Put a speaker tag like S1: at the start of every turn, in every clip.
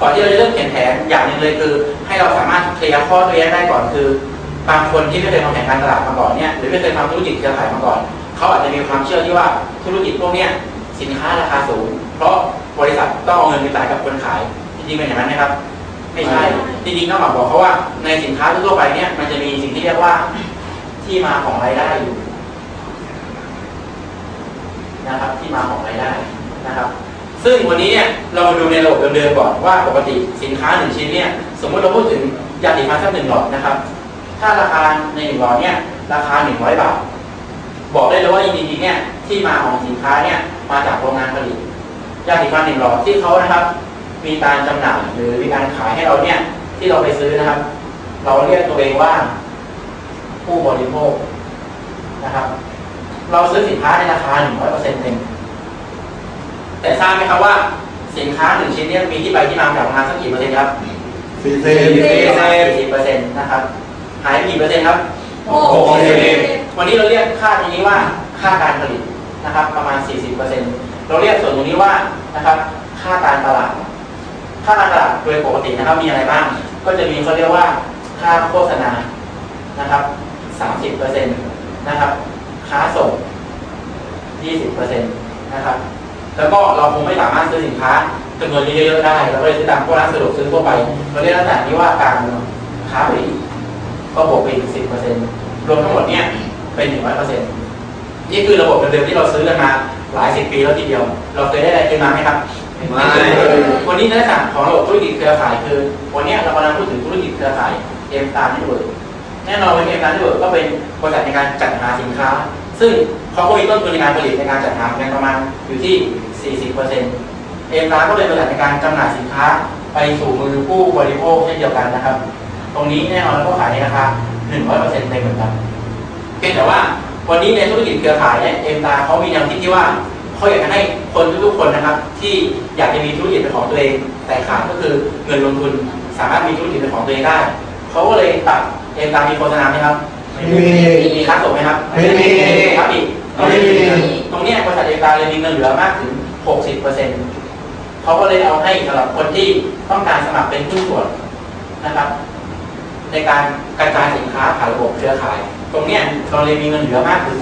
S1: ก่อนที่เราจะเริ่มเขียนแผนอย่างหนึ่งเลยคือ ให้เราสามารถเคลียร์ข้อตัวแยกได้ก่อนคือ บางคนที่ไม่เคยทำแผนการตลาดมาก่อนเนี่ยหรือไม่เคยทำธุรกิจเครือข่ายมาก่อนเขาอาจจะมีความเชื่อที่ว่าธุรกิจพวกเนี้ยสินค้าราคาสูง เพราะบริษัทต้องเอาเงินไปจ่ายกับคนขายจริงๆเป็นอย่างนั้นไหมครับ ไม่ใช่จริงๆต้องบอกเขาว่าในสินค้าทั่วไปเนี่ยมันจะมีสิ่งที่เรียกว่าที่มาของรายได้อยู่นะครับที่มาของรายได้นะครับ ซึ่งวันนี้เนี่ยเรามาดูในระบบเดิมๆก่อนว่าปกติสินค้าหนึ่งชิ้นเนี่ยสมมติเราพูดถึงยาสีฟันสักหนึ่งหลอดนะครับ ถ้าราคาในหนึ่งหลอดเนี่ยราคาหนึ่งร้อยบาท บอกได้เลยว่าจริงๆเนี่ยที่มาของสินค้าเนี่ยมาจากโรงงานผลิตยาสีฟันหนึ่งหลอดที่เขานะครับ มีการจำหน่ายหรือมีการขายให้เราเนี่ยที่เราไปซื้อนะครับ เราเรียกตัวเองว่า ผู้บริโภคนะครับ เราซื้อสินค้าในราคาหนึ่งร้อยเปอร์เซ็นต์เอง แต่ทราบไหมครับว่าสินค้าหนึ่งชิ้นเนี่ยมีที่ไปที่มาจากโรงงานสักกี่เปอร์เซ็นต์ครับ
S2: สี่สิ
S1: สี่
S2: บ
S1: สิบเปอร์เซ็นต์นะครับหายไปกี่เปอร์เซ็นต์ครับ
S3: หกสิบ
S1: วันนี้เราเรียกค่าตรงนี้ว่าค่าการผลิตนะครับ ประมาณ 40%เราเรียกส่วนตรงนี้ว่านะครับ ค่าการตลาด ค่าการตลาดโดยปกตินะครับ มีอะไรบ้าง ก็จะมีเขาเรียกว่าค่าโฆษณานะครับ 30%นะครับ ค้าส่ง 20%นะครับ แล้วก็เราคงไม่สามารถซื้อสินค้าจำนวนเยอะๆได้เราก็เลยซื้อตามพวกร้านสะดวกซื้อทั่วไปเราเรียกลักษณะนี้ว่าการค้าปลีกก็บวกไปอีก10%รวมทั้งหมดเนี่ยเป็น100%นี่คือระบบเดิมๆที่เราซื้อกันมาหลายสิบปีแล้วทีเดียว เราเคยได้อะไรขึ้นมาไหมครับ
S2: ไม่
S1: วันนี้นักษณะของระบบธุรกิจเครือข่ายคือ วันนี้เรากำลังพูดถึงธุรกิจเครือข่ายเอ็มตาร์เน็ตเวิร์กแน่นอนว่าเอ็มตาร์เน็ตเวิร์กก็เป็นบริษัทในการจัดหาสินค้า ซึ่งเขาก็มีต้นทุนในการผลิตในการจัดหาเพียงประมาณอยู่ที่ 40%เอ็มตาร์ก็เป็นบริษัทในการจำหน่ายสินค้าไปสู่มือผู้บริโภคเช่นเดียวกันนะครับ ตรงนี้แน่นอนแล้วก็ขายในราคา 100%เต็มเหมือนกันเพียงแต่ว่าวันนี้ในธุรกิจเครือข่ายเนี่ยเอ็มตาเขามีแนวคิดที่ว่าเขาอยากจะให้คนทุกๆคนนะครับ ที่อยากจะมีธุรกิจเป็นของตัวเอง แต่ขาดก็คือเงินลงทุนสามารถมีธุรกิจเป็นของตัวเองได้เขาก็เลยตัดเอ็มตามีโฆษณาไหมครับ
S2: ไม่มี
S1: มีค้าส่งไหมครับ
S2: ไม่มี
S1: ครับอีก
S2: ไม่มี
S1: ตรงเนี้ยบริษัทเอ็มตาเลยมีเงินเหลือมากถึง 60%เขาก็เลยเอาให้สำหรับคนที่ต้องการสมัครเป็นผู้นส่วนนะครับ ในการกระจายสินค้าผ่านระบบเครือข่าย ตรงเนี้ยเราเลยมีเงินเหลือมากถึง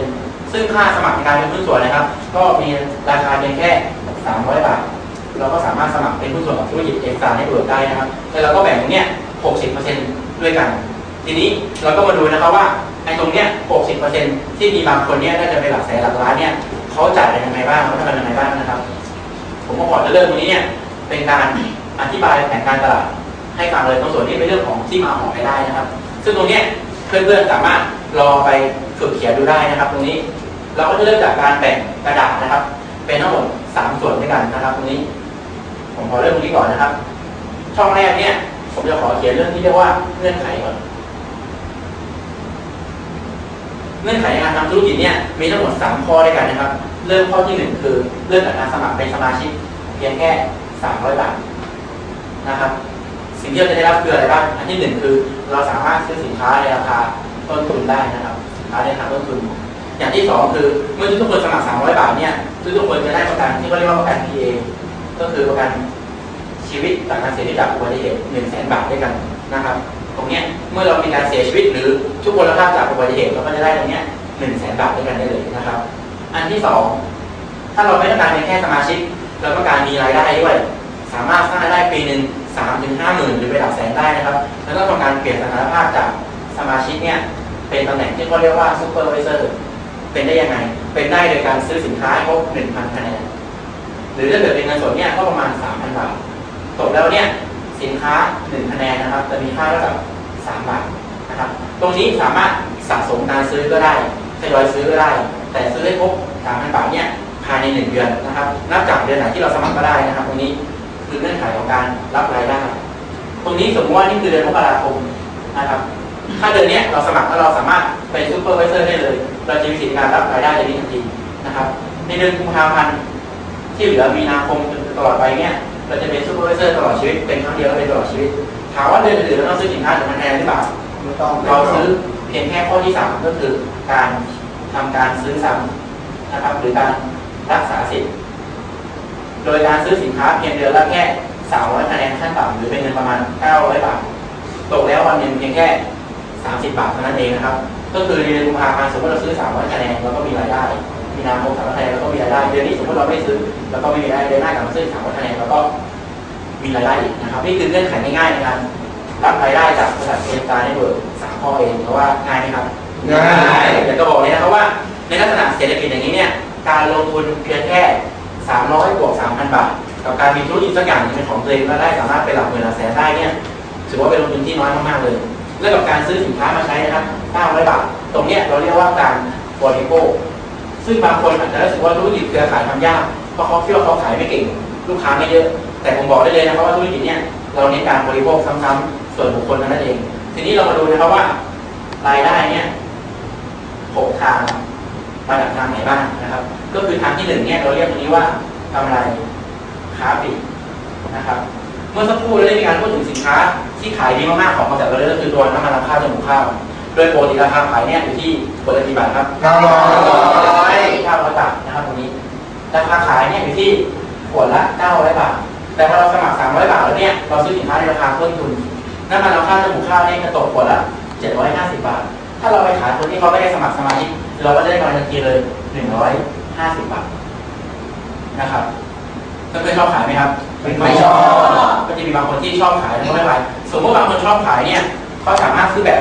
S1: 60%ซึ่งค่าสมัครในการเป็นผู้ส่วนนะครับ ก็มีราคาเพียงแค่ 300 บาท เราก็สามารถสมัครเป็นผู้ส่วนของธุรกิจเอกสารให้เบิกได้นะครับแล้วเราก็แบ่งตรงเนี้ย60%ด้วยกัน ทีนี้เราก็มาดูนะครับว่าไอ้ตรงเนี้ย 60%ที่มีบางคนเนี้ยน่าจะเป็นหลักแสนหลักล้านเนี่ยเขาจ่ายกันยังไงบ้างเขาทำกันยังไงบ้างนะครับ ผมก็ขอจะเริ่มตรงนี้เนี่ยเป็นการอธิบายแผนการตลาดให้ฟังเลยตรงส่วนนี้เป็นเรื่องของที่มาของรายได้นะครับ ซึ่งตรงเนี้ยเพื่อนๆสามารถรอไปฝึกเขียนดูได้นะครับ ตรงนี้เราก็จะเริ่มจากการแบ่งกระดาษนะครับ เป็นทั้งหมดสามส่วนด้วยกันนะครับ ตรงนี้ผมขอเริ่มตรงนี้ก่อนนะครับ ช่องแรกเนี่ยผมจะขอเขียนเรื่องที่เรียกว่าเงื่อนไขก่อน เงื่อนไขในการทำธุรกิจเนี่ยมีทั้งหมด 3 ข้อด้วยกันนะครับ เริ่มข้อที่ 1 คือเริ่มจากการสมัครเป็นสมาชิกเพียงแค่ 300 บาทนะครับ สิ่งที่เราจะได้รับคืออะไรบ้าง อันที่ 1 คือเราสามารถซื้อสินค้าในราคาต้นทุนได้นะครับสินค้าในราคาต้นทุน อย่างที่ 2 คือเมื่อทุกคนสมัคร 300 บาทเนี่ยทุกคนจะได้ประกันที่เขาเรียกว่าประกัน PA ก็คือประกันชีวิตจากการเสียชีวิตจากอุบัติเหตุ1 0 0 0 0 0 บาทด้วยกันนะครับ ตรงเนี้ยเมื่อเรามีการเสียชีวิตหรือทุกพลภาพจากอุบัติเหตุเราก็จะได้ตรงเนี้ยหนึ่งแสนบาทด้วยกันได้เลยนะครับ อันที่สองถ้าเราไม่ต้องการเป็นแค่สมาชิก เราต้องการมีรายได้ด้วย สามารถสร้างรายได้ปีหนึ่งสามถึงห้าหมื่นหรือไปหลักแสนได้นะครับ แล้วก็ต้องการเปลี่ยนสถานภาพจากสมาชิกเนี่ยเป็นตำแหน่งที่เขาเรียกว่าซูเปอร์วิเซอร์เป็นได้ยังไง เป็นได้โดยการซื้อสินค้าครบหนึ่งพันคะแนนหรือถ้าเกิดเป็นเงินสดเนี่ยก็ประมาณสามพันบาทตกแล้วเนี่ย สินค้าหนึ่งคะแนนนะครับ จะมีค่าเท่ากับสามบาทนะครับ ตรงนี้สามารถสะสมการซื้อก็ได้ทยอยซื้อก็ได้ แต่ซื้อให้ครบสามพันบาทเนี่ยภายในหนึ่งเดือนนะครับ นับจากเดือนไหนที่เราสมัครก็ได้นะครับ ตรงนี้คือเงื่อนไขของการรับรายได้ ตรงนี้สมมติว่านี่คือเดือนมกราคมนะครับ ถ้าเดือนนี้เราสมัครแล้วเราสามารถเป็นซูเปอร์วิเซอร์ได้เลย เราจะมีสิทธิการรับรายได้ในนี้ทันทีนะครับ ในเดือนกุมภาพันธ์ที่เหลือมีนาคมจนตลอดไปเนี่ย เราจะเป็นซูเปอร์วิเซอร์ตลอดชีวิตเป็นครั้งเดียวแล้วเป็นตลอดชีวิตถามว่าเดือนอื่นเราต้องซื้อสินค้าหรือมันแพงหรือเปล่า
S2: ไม่ต้อง
S1: เราซื้อเพียงแค่ข้อที่สามก็คือการทำการซื้อซ้ำนะครับหรือการรักษาสิทธิ์โดยการซื้อสินค้าเพียงเดือนละแค่300คะแนนขั้นต่ำหรือเป็นเงินประมาณ900บาทตกแล้ววันหนึ่งเพียงแค่30บาทเท่านั้นเองนะครับ ก็คือในเดือนกุมภาพันธ์สมมติเราซื้อ300คะแนนเราก็มีรายได้ มีนาคม300คะแนนเราก็มีรายได้เดือนนี้สมมติเราไม่ซื้อเราก็ไม่มีรายได้เดือนหน้ากลับมาซื้อ300คะแนนเราก็มีรายได้อีกนะครับนี่คือเงื่อนไขง่ายๆในการรับรายได้จากบริษัทเอฟการในเวิร์กสามข้อเองเพราะว่าง่ายไหมครับ
S2: ง่าย
S1: อยากจะบอกเลยนะครับว่าในลักษณะเศรษฐกิจอย่างนี้เนี่ยการลงทุนเพียงแค่ 300บวก3,000 บาท กับการมีธุรกิจสักอย่างหนึ่งเป็นของตัวเองแล้วได้สามารถเป็นหลักหมื่นหลักแสนได้เนี่ยถือว่าเป็นลงทุนที่น้อยมากๆเลย และกับการซื้อสินค้ามาใช้นะครับ900บาท ตรงเนี้ยเราเรียกว่าการบริโภค ซึ่งบางคนอาจจะรู้สึกว่าธุรกิจเครือข่ายทำยากเพราะเขาคิดว่าเขาขายไม่เก่ง ลูกค้าไม่เยอะ แต่ผมบอกได้เลยนะครับว่าธุรกิจเนี่ยเราเน้นการบริโภคซ้ำๆส่วนบุคคลนั้นเอง ทีนี้เรามาดูนะครับว่ารายได้เนี่ยหกทางมาจากทางไหนบ้างนะครับ ก็คือทางที่หนึ่งเนี่ยเราเรียกตรงนี้ว่ากำไรค้าปลีกนะครับ เมื่อสักครู่เราได้มีการพูดถึงสินค้าที่ขายดีมากๆของบริษัทเราเลยก็คือตัวน้ำมันราคาจมูกข้าว โดยปกติราคาขายเนี่ยอยู่ที่ขวดละกี่บาทครับ
S2: เก้าร้อย
S1: เก้าร้อยบาทนะครับตรงนี้ราคาขายเนี่ยอยู่ที่ขวดละเก้าร้อยบาท แต่พอเราสมัครสามร้อยบาทแล้วเนี่ยเราซื้อสินค้าในราคาต้นทุนน้ำมันเราคาจมูกข้าวเนี่ยจะตกขวดละเจ็ดร้อยห้าสิบบาท ถ้าเราไปขายคนที่เขาไม่ได้สมัครสมาชิกเราก็จะได้กำไรทันทีเลยหนึ่งร้อยห้าสิบบาทนะครับเพื่อนชอบขายไหมครับ
S2: ไม่ชอบ
S1: ก็จะมีบางคนที่ชอบขายแล้วก็ไม่ขายสมมติบางคนชอบขายเนี่ยเขาสามารถซื้อแบบ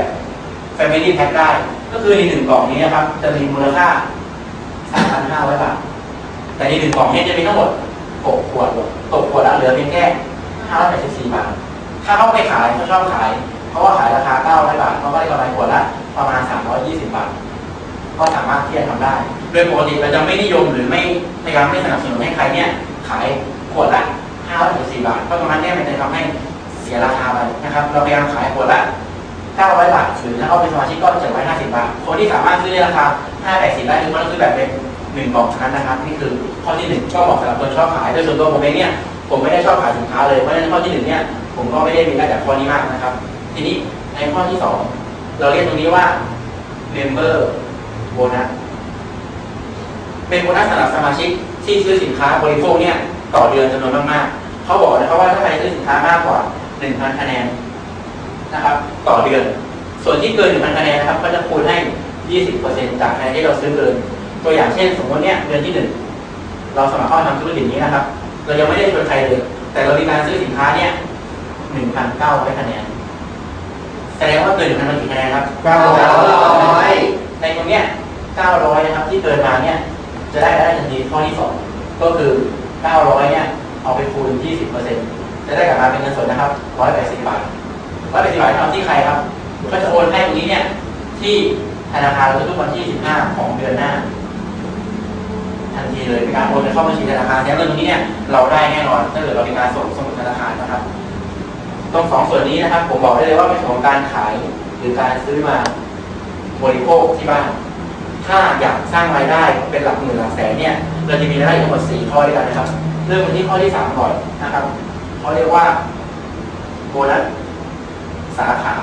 S1: Family Pack ได้ ก็คือในหนึ่งกล่องนี้นะครับ จะมีมูลค่า 3,500 บาท แต่ในหนึ่งกล่องนี้จะมีทั้งหมด 6 ขวดตกขวดละเหลือเพียงแค่ 584 บาท ถ้าเขาไปขายเขาชอบขาย เพราะว่าขายราคา 900 บาทเขาก็ได้กำไรขวดละประมาณ 320 บาท ก็สามารถที่จะทำได้ โดยปกติเราจะไม่นิยมหรือไม่พยายามไม่สนับสนุนให้ใครเนี่ยขายขวดละ564บาท เพราะตรงนั้นเนี่ยมันจะทำให้เสียราคาไปนะครับ เราพยายามขายขวดละ 900 บาท หรือถ้าเอาเป็นสมาชิกก็750 บาท คนที่สามารถซื้อในราคา580ได้คือเขาต้องซื้อแบบเป็นหนึ่งกล่องเท่านั้นนะครับ นี่คือข้อที่หนึ่งก็เหมาะสำหรับคนชอบขายโดยส่วนตัวผมเองเนี่ย ผมไม่ได้ชอบขายสินค้าเลย เพราะฉะนั้นข้อที่หนึ่งเนี่ย ผมก็ไม่ได้มีได้จากข้อนี้มากนะครับ ทีนี้ในข้อที่สองเราเรียกตรงนี้ว่า member bonus เป็นโบนัสสำหรับสมาชิกที่ซื้อสินค้าบริโภคเนี่ยต่อเดือนจำนวนมากๆเขาบอกนะครับว่าถ้าใครซื้อสินค้ามากกว่า 1,000 คะแนน นะครับต่อเดือน ส่วนที่เกิน1,000คะแนนนะครับก็จะคูณให้ 20%จากคะแนนที่เราซื้อเกิน ตัวอย่างเช่น สมมติเนี่ยเดือนที่หนึ่งเราสมัครเข้าทำธุรกิจนี้นะครับ เรายังไม่ได้ชวนใครเลย แต่เรามีการซื้อสินค้าเนี่ย1,900คะแนนแสดงว่าเกิน1,000มากี่คะแนนครับ
S2: เก้าร้อย
S1: ในตรงเนี้ย900นะครับที่เกินมาเนี่ยจะได้ได้ทันทีข้อที่2ก็คือ900เนี่ยเอาไปคูณ20%จะได้กลับมาเป็นเงินสดนะครับ180บาท180บาท เอาที่ใครครับ ก็จะโอนให้ตรงนี้เนี่ย ที่ธนาคารทุกวันที่15ของเดือนหน้า ทันทีเลยเป็นการโอนเงินข้าบัญชีธนาคารแต่เงินตรงนี้เนี่ยเราได้แน่นอนถ้าเกิดเรามีการส่งสมุดธนาคารนะครับตรงสองส่วนนี้นะครับ ผมบอกได้เลยว่าเป็นของการขายหรือการซื้อมาบริโภคที่บ้าน ถ้าอยากสร้างรายได้เป็นหลักหมื่นหลักแสนเนี่ย เราจะมีรายได้ทั้งหมด4ข้อด้วยกันนะครับ เริ่มกันที่ข้อที่3ก่อนนะครับเขาเรียกว่าโบนัส สาขา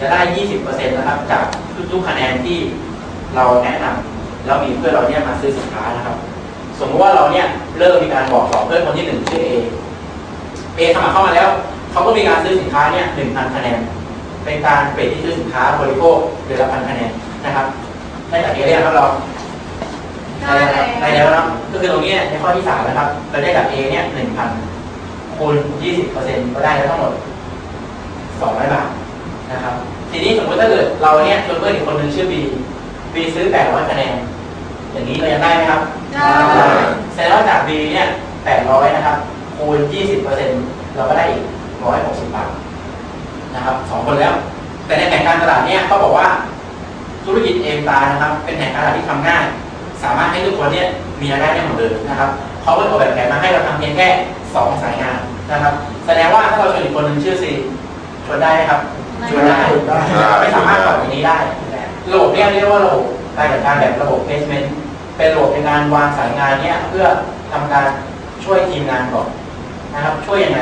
S1: จะได้ 20%นะครับ จากทุกๆคะแนนที่เราแนะนำแล้วมีเพื่อนเราเนี่ยมาซื้อสินค้านะครับ สมมติว่าเราเนี่ยเริ่มมีการบอกต่อเพื่อนคนที่หนึ่งชื่อ A A สมัครเข้ามาแล้วเขาก็มีการซื้อสินค้าเนี่ย1,000คะแนน เป็นการเปรดที่ซื้อสินค้าบริโภคเดือนละพันคะแนนนะครับได้จาก A เรียกครับเรา
S3: ได้แล้ว
S1: ได้แล้วนะก็คือตรงนี้ในข้อที่สามนะครับเราได้จาก A เนี่ยหนึ่งพันคูณยี่สิบเปอร์เซ็นต์ก็ได้แล้วทั้งหมด สองร้อยบาทนะครับ ทีนี้สมมติถ้าเกิดเราเนี่ยชวนเพื่อนอีกคนหนึ่งชื่อ B B ซื้อแปดร้อยคะแนน อย่างนี้เรายังได้ไหมครับ
S3: ได้
S1: แสดงว่าจาก B เนี่ยแปดร้อยนะครับคูณยี่สิบเปอร์เซ็นต์เราก็ได้อีกร้อยหกสิบบาทนะครับสองคนแล้ว แต่ในแผนการตลาดเนี่ยเขาบอกว่าธุรกิจเอมตานะครับ เป็นแผนการตลาดที่ทำง่าย สามารถให้ทุกคนเนี่ยมีรายได้ได้หมดเลยนะครับเขาก็ออกแบบแผนมาให้เราทำเพียงแค่สองสายงานนะครับ แสดงว่าถ้าเราชวนอีกคนหนึ่งชื่อซี ชวนได้ไหมครับชวนได้ไม่สามารถปรับอย่างนี้ได้ระบบเรียกเรียกว่าระบบการจัดการแบบระบบ placement เป็นระบบในการวางสายงานเนี่ยเพื่อทำการช่วยทีมงานก่อนนะครับ ช่วยยังไง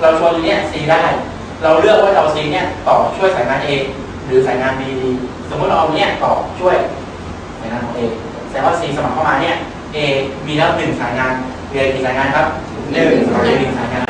S1: เราชวนตรงเนี้ย C ได้ เราเลือกว่าจะเอา C เนี่ยต่อช่วยสายงาน A หรือสายงาน B ดีสมมติเราเอาเนี่ยต่อช่วยสายงานของ A แสดงว่า C สมัครเข้ามาเนี่ย A มีแล้วหนึ่งสายงาน B กี่สายงานครับ
S2: หนึ่ง
S1: หนึ่งสายงาน